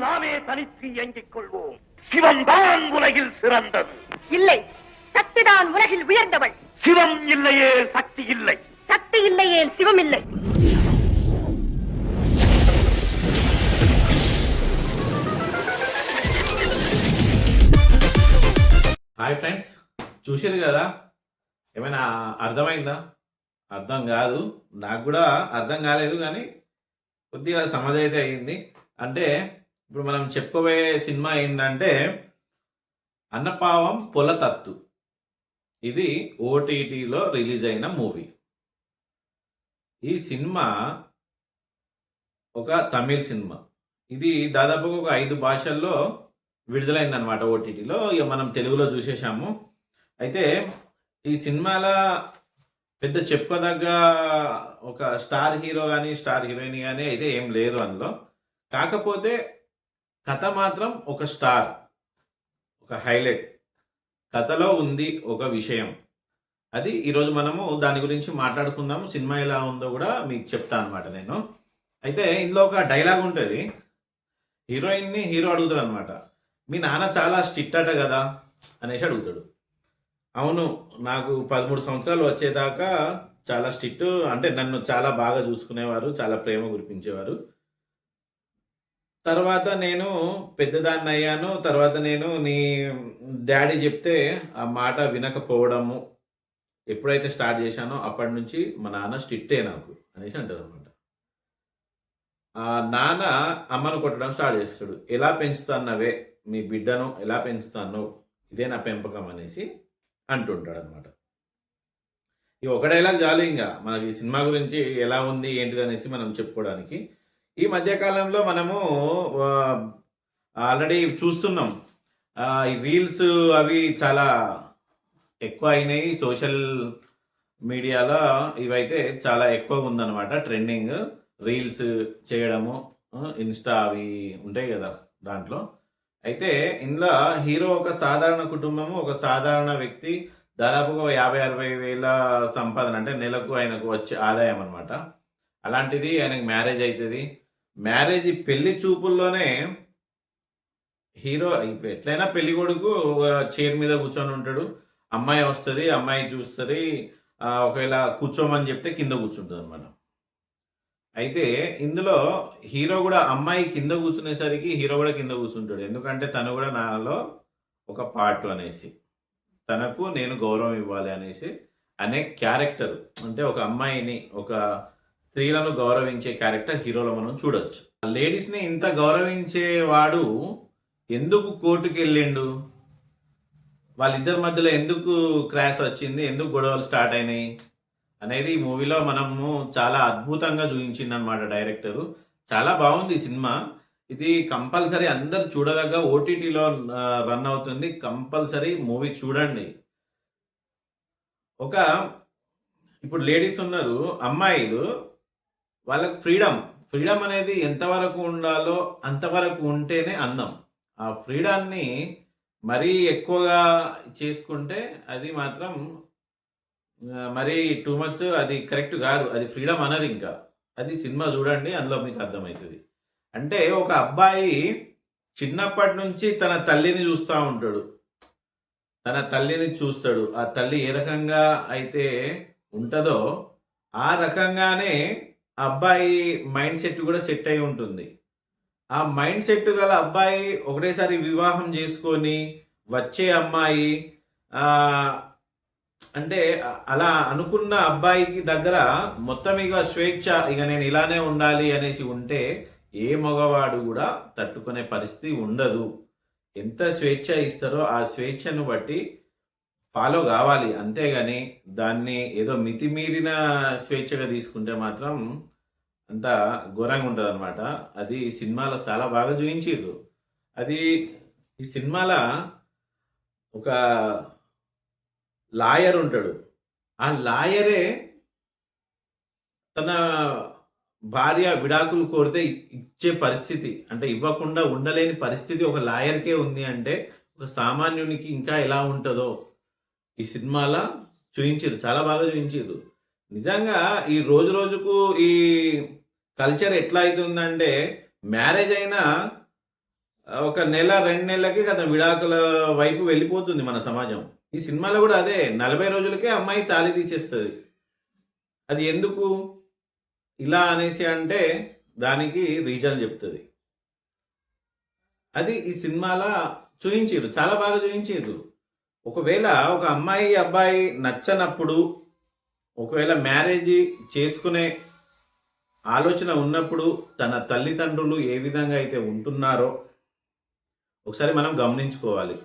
நாமே தனித்து இயங்கிக் கொள்வோம் சிவம் தான் உலகில் சிறந்தது இல்லை சக்திதான் உலகில் உயர்ந்தவள் சிவம் இல்லையே சக்தி இல்லை சக்தி இல்லையே சிவம் இல்லை హాయ్ ఫ్రెండ్స్ చూసారు కదా ఏమైనా అర్థమైందా అర్థం కాదు నాకు కూడా అర్థం కాలేదు కానీ కొద్దిగా సమజ్ అయితే అయింది అంటే ఇప్పుడు మనం చెప్పుకోబోయే సినిమా ఏంటంటే అన్నపావం పొలతత్తు. ఇది ఓటీటీలో రిలీజ్ అయిన మూవీ. ఈ సినిమా ఒక తమిళ్ సినిమా. ఇది దాదాపుగా ఒక ఐదు భాషల్లో విడుదలైందనమాట ఓటీటీలో ఇక మనం తెలుగులో చూసేసాము అయితే ఈ సినిమాల పెద్ద చెప్పుకోదగ్గ ఒక స్టార్ హీరో కానీ స్టార్ హీరోయిన్ కానీ అయితే ఏం లేదు అందులో. కాకపోతే కథ మాత్రం ఒక స్టార్ ఒక హైలైట్. కథలో ఉంది ఒక విషయం. అది ఈరోజు మనము దాని గురించి మాట్లాడుకుందాము. సినిమా ఎలా ఉందో కూడా మీకు చెప్తాను అనమాట నేను. అయితే ఇందులో ఒక డైలాగ్ ఉంటుంది. హీరోయిన్ని హీరో అడుగుతాడు అనమాట మీ నాన్న చాలా స్ట్రిక్ట్ అట కదా? అనేసి అడుగుతాడు. అవును నాకు పదమూడు సంవత్సరాలు వచ్చేదాకా చాలా స్ట్రిక్ట్ అంటే నన్ను చాలా బాగా చూసుకునేవారు చాలా ప్రేమ కురిపించేవారు. తర్వాత నేను పెద్దదాన్ని అయ్యాను తర్వాత నేను నీ డాడీ చెప్తే ఆ మాట వినకపోవడము ఎప్పుడైతే స్టార్ట్ చేశానో అప్పటి నుంచి మా నాన్న స్ట్రిక్టే నాకు అనేసి అంటది అనమాట ఆ నాన్న అమ్మను కొట్టడం స్టార్ట్ చేస్తాడు. ఎలా పెంచుతాన్నవే మీ బిడ్డను ఎలా పెంచుతాను ఇదే నా పెంపకం అనేసి అంటుంటాడు అనమాట ఈ ఒక డైలాగ్ చాలు ఇంకా. మనకి ఈ సినిమా గురించి ఎలా ఉంది ఏంటిది అనేసి మనం చెప్పుకోవడానికి ఈ మధ్యకాలంలో మనము ఆల్రెడీ చూస్తున్నాం. రీల్స్ అవి చాలా ఎక్కువ అయినాయి. సోషల్ మీడియాలో ఇవైతే చాలా ఎక్కువగా ఉందన్నమాట. ట్రెండింగ్ రీల్స్ చేయడము ఇన్స్టా అవి ఉంటాయి కదా దాంట్లో. అయితే ఇందులో హీరో ఒక సాధారణ కుటుంబము ఒక సాధారణ వ్యక్తి దాదాపుగా యాభై అరవై వేల సంపాదన అంటే నెలకు ఆయనకు వచ్చే ఆదాయం అనమాట అలాంటిది ఆయనకు మ్యారేజ్ అవుతుంది మ్యారేజ్ పెళ్ళి చూపుల్లోనే హీరో ఇప్పుడు ఎట్లయినా పెళ్ళి కొడుకు చైర్ మీద కూర్చొని ఉంటాడు. అమ్మాయి వస్తుంది అమ్మాయి చూస్తుంది ఒకవేళ కూర్చోమని చెప్తే కింద కూర్చుంటుంది అనమాట అయితే ఇందులో హీరో కూడా అమ్మాయి కింద కూర్చునేసరికి హీరో కూడా కింద కూర్చుంటాడు. ఎందుకంటే తను కూడా నాలో ఒక పార్ట్ అనేసి తనకు నేను గౌరవం ఇవ్వాలి అనేసి అనే క్యారెక్టర్. అంటే ఒక అమ్మాయిని ఒక స్త్రీలను గౌరవించే క్యారెక్టర్ హీరోలో మనం చూడొచ్చు. లేడీస్ని ఇంత గౌరవించేవాడు ఎందుకు కోర్టుకి వెళ్ళిండు? వాళ్ళిద్దరి మధ్యలో ఎందుకు క్రాష్ వచ్చింది? ఎందుకు గొడవలు స్టార్ట్ అయినాయి? అనేది ఈ మూవీలో మనము చాలా అద్భుతంగా చూపించింది అనమాట డైరెక్టరు. చాలా బాగుంది ఈ సినిమా. ఇది కంపల్సరీ అందరు చూడదగ్గ ఓటీటీలో రన్ అవుతుంది. కంపల్సరీ మూవీ చూడండి. ఒక ఇప్పుడు లేడీస్ ఉన్నారు అమ్మాయిలు వాళ్ళకి ఫ్రీడమ్. ఫ్రీడమ్ అనేది ఎంతవరకు ఉండాలో అంతవరకు ఉంటేనే అందం. ఆ ఫ్రీడాన్ని మరీ ఎక్కువగా చేసుకుంటే అది మాత్రం మరీ మరి టూ మచ్ అది కరెక్ట్ కాదు. అది ఫ్రీడమ్ అనరు ఇంకా. అది సినిమా చూడండి అందులో మీకు అర్థమవుతుంది. అంటే ఒక అబ్బాయి చిన్నప్పటి నుంచి తన తల్లిని చూస్తూ ఉంటాడు. తన తల్లిని చూస్తాడు. ఆ తల్లి ఏ రకంగా అయితే ఉంటుందో ఆ రకంగానే ఆ అబ్బాయి మైండ్ సెట్ కూడా సెట్ అయి ఉంటుంది. ఆ మైండ్ సెట్ గల అబ్బాయి ఒకటేసారి వివాహం చేసుకొని వచ్చే అమ్మాయి అంటే అలా అనుకున్న అబ్బాయికి దగ్గర మొత్తం ఇక స్వేచ్ఛ ఇక నేను ఇలానే ఉండాలి అనేసి ఉంటే ఏ మగవాడు కూడా తట్టుకునే పరిస్థితి ఉండదు. ఎంత స్వేచ్ఛ ఇస్తారో ఆ స్వేచ్ఛను బట్టి ఫాలో కావాలి. అంతేగాని దాన్ని ఏదో మితిమీరిన స్వేచ్ఛగా తీసుకుంటే మాత్రం అంత ఘోరంగా ఉంటుంది అనమాట అది సినిమాలో చాలా బాగా చూపించారు అది ఈ సినిమాల ఒక లాయర్ ఉంటాడు. ఆ లాయరే తన భార్య విడాకులు కోరితే ఇచ్చే పరిస్థితి అంటే ఇవ్వకుండా ఉండలేని పరిస్థితి ఒక లాయర్కే ఉంది అంటే ఒక సామాన్యునికి ఇంకా ఎలా ఉంటుందో ఈ సినిమాలో చూయించారు చాలా బాగా చూపించారు నిజంగా ఈ రోజు రోజుకు ఈ కల్చర్ ఎట్లా అవుతుందంటే మ్యారేజ్ అయినా ఒక నెల రెండు నెలలకి కదా విడాకుల వైపు వెళ్ళిపోతుంది మన సమాజం. ఈ సినిమాలో కూడా అదే నలభై రోజులకే అమ్మాయి తాళి తీసేస్తుంది. అది ఎందుకు? ఇలా అనేసి అంటే దానికి రీజన్ చెప్తుంది. అది ఈ సినిమాలో చూయించారు చాలా బాగా చూయించారు ఒకవేళ ఒక అమ్మాయి అబ్బాయి నచ్చనప్పుడు ఒకవేళ మ్యారేజ్ చేసుకునే ఆలోచన ఉన్నప్పుడు తన తల్లిదండ్రులు ఏ విధంగా అయితే ఉంటున్నారో ఒకసారి మనం గమనించుకోవాలి.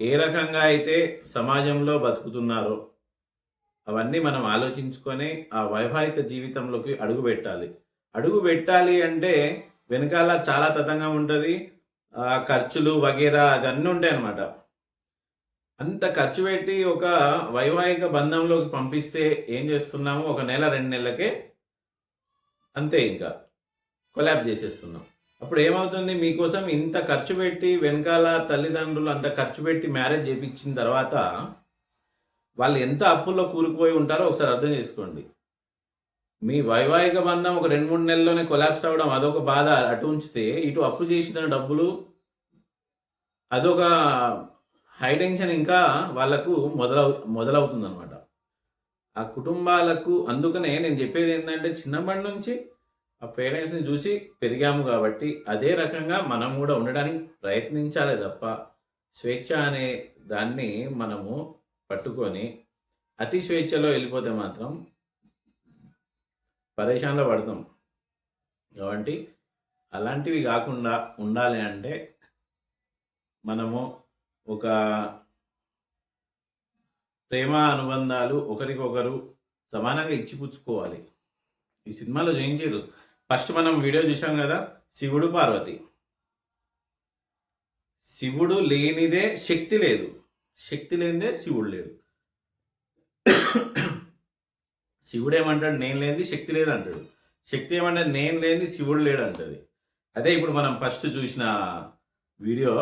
ఏ రకంగా అయితే సమాజంలో బతుకుతున్నారో అవన్నీ మనం ఆలోచించుకొని ఆ వైవాహిక జీవితంలోకి అడుగు పెట్టాలి. అడుగు పెట్టాలి అంటే వెనకాల చాలా తతంగం ఉంటుంది. ఖర్చులు వగేరా అదన్నీ ఉంటాయి అన్నమాట. అంత ఖర్చు పెట్టి ఒక వైవాహిక బంధంలోకి పంపిస్తే ఏం చేస్తున్నాము? ఒక నెల రెండు నెలలకే అంతే ఇంకా. కొలాబ్ చేసేస్తున్నాం. అప్పుడు ఏమవుతుంది? మీకోసం ఇంత ఖర్చు పెట్టి వెనకాల తల్లిదండ్రులు అంత ఖర్చు పెట్టి మ్యారేజ్ చేయించిన తర్వాత వాళ్ళు ఎంత అప్పుల్లో కూరుకుపోయి ఉంటారో ఒకసారి అర్థం చేసుకోండి. మీ వైవాహిక బంధం ఒక రెండు మూడు నెలల్లోనే కొలాప్స్ అవ్వడం అదొక బాధ. అటు ఉంచితే ఇటు అప్పు చేసిన డబ్బులు అదొక హైటెన్షన్ ఇంకా వాళ్ళకు మొదలవు మొదలవుతుందనమాట ఆ కుటుంబాలకు అందుకనే నేను చెప్పేది ఏంటంటే చిన్నప్పటి నుంచి ఆ పేరెంట్స్ని చూసి పెరిగాము కాబట్టి అదే రకంగా మనం కూడా ఉండడానికి ప్రయత్నించాలి తప్ప స్వేచ్ఛ అనే దాన్ని మనము పట్టుకొని అతి స్వేచ్ఛలో వెళ్ళిపోతే మాత్రం పరేషాన్లో పడతాం. కాబట్టి అలాంటివి కాకుండా ఉండాలి అంటే మనము ఒక ప్రేమ అనుబంధాలు ఒకరికొకరు సమానంగా ఇచ్చిపుచ్చుకోవాలి ఈ సినిమాలో జయించారు ఫస్ట్ మనం వీడియో చూసాం కదా శివుడు పార్వతి. శివుడు లేనిదే శక్తి లేదు. శక్తి లేనిదే శివుడు లేడు. శివుడు ఏమంటాడు? నేను లేనిది శక్తి లేదు అంటాడు శక్తి ఏమంటే నేను లేనిది శివుడు లేడు అంటది అదే ఇప్పుడు మనం ఫస్ట్ చూసిన వీడియో.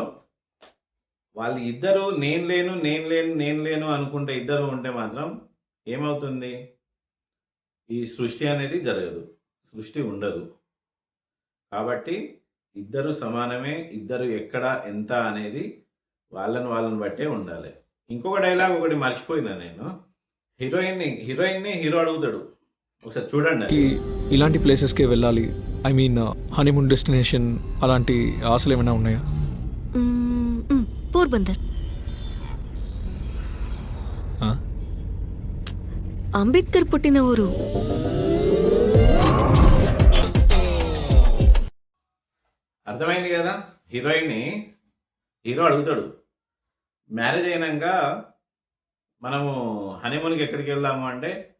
వాళ్ళు ఇద్దరు నేను లేను నేను లేను నేను లేను అనుకుంటే ఇద్దరు ఉంటే మాత్రం ఏమవుతుంది? ఈ సృష్టి అనేది జరగదు. సృష్టి ఉండదు. కాబట్టి ఇద్దరు సమానమే ఇద్దరు ఎక్కడ ఎంత అనేది వాళ్ళని వాళ్ళని బట్టే ఉండాలి. ఇంకొక డైలాగ్ ఒకటి మర్చిపోయినా నేను. హీరోయిన్ని హీరోయిన్ని హీరో అడుగుతాడు. ఒకసారి చూడండి ఇలాంటి ప్లేసెస్కే వెళ్ళాలి. ఐ మీన్ హనీమూన్ డెస్టినేషన్ అలాంటి ఆశలు ఏమైనా ఉన్నాయా? పోర్బందర్? అంబేద్కర్ పుట్టిన ఊరు. అర్థమైంది కదా? హీరోయిన్ని హీరో అడుగుతాడు. మ్యారేజ్ అయినాక మనము హనీమూన్కి ఎక్కడికి వెళ్దాము అంటే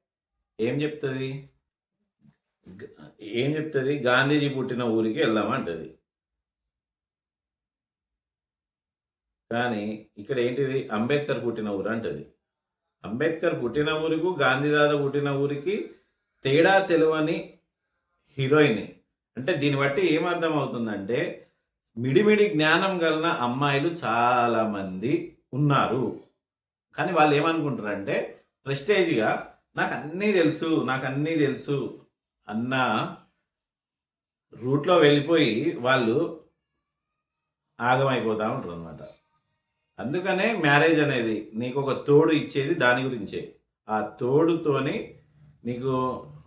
ఏం చెప్తుంది? ఏం చెప్తుంది? గాంధీజీ పుట్టిన ఊరికి వెళ్దాము కానీ ఇక్కడ ఏంటిది? అంబేద్కర్ పుట్టిన ఊరు అంటది. అంబేద్కర్ పుట్టిన ఊరికి గాంధీదాద పుట్టిన ఊరికి తేడా తెలువని హీరోయిన్. అంటే దీన్ని బట్టి ఏమర్థం అవుతుందంటే మిడిమిడి జ్ఞానం కలిగిన అమ్మాయిలు చాలామంది ఉన్నారు. కానీ వాళ్ళు ఏమనుకుంటారంటే ప్రెస్టేజ్గా నాకు అన్నీ తెలుసు నాకు అన్నీ తెలుసు అన్న రూట్లో వెళ్ళిపోయి వాళ్ళు ఆగమైపోతూ ఉంటారు అనమాట అందుకనే మ్యారేజ్ అనేది నీకు ఒక తోడు ఇచ్చేది దాని గురించే. ఆ తోడుతోని నీకు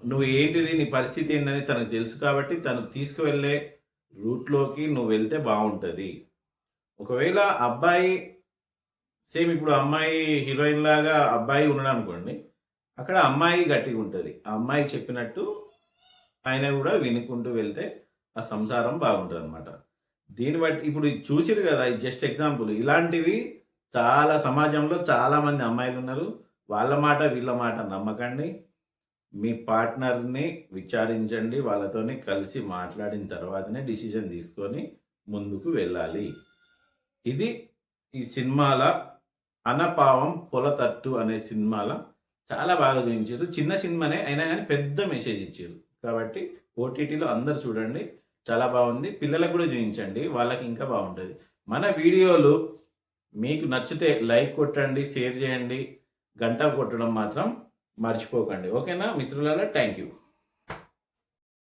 నువ్వు ఏంటిది నీ పరిస్థితి ఏంటని తనకు తెలుసు కాబట్టి తను తీసుకువెళ్ళే రూట్లోకి నువ్వు వెళ్తే బాగుంటుంది. ఒకవేళ అబ్బాయి సేమ్ ఇప్పుడు అమ్మాయి హీరోయిన్ లాగా అబ్బాయి ఉన్నాడు అనుకోండి అక్కడ అమ్మాయి గట్టిగా ఉంటుంది. ఆ అమ్మాయి చెప్పినట్టు ఆయన కూడా వినుకుంటూ వెళ్తే ఆ సంసారం బాగుంటుంది అనమాట దీన్ని బట్టి ఇప్పుడు చూసిరు కదా ఇది జస్ట్ ఎగ్జాంపుల్. ఇలాంటివి చాలా సమాజంలో చాలామంది అమ్మాయిలు ఉన్నారు. వాళ్ళ మాట వీళ్ళ మాట నమ్మకండి. మీ పార్ట్నర్ని విచారించండి. వాళ్ళతోనే కలిసి మాట్లాడిన తర్వాతనే డిసిజన్ తీసుకొని ముందుకు వెళ్ళాలి. ఇది ఈ సినిమాల అనపావం పొలతట్టు అనే సినిమాల చాలా బాగా చూపించారు. చిన్న సినిమానే అయినా కానీ పెద్ద మెసేజ్ ఇచ్చారు. కాబట్టి ఓటీటీలో అందరు చూడండి. చాలా బాగుంది. పిల్లలకు కూడా చూపించండి వాళ్ళకి ఇంకా బాగుంటుంది. మన వీడియోలు మీకు నచ్చితే లైక్ కొట్టండి షేర్ చేయండి. గంట కొట్టడం మాత్రం మర్చిపోకండి. ఓకేనా? మిత్రులారా థ్యాంక్ యూ.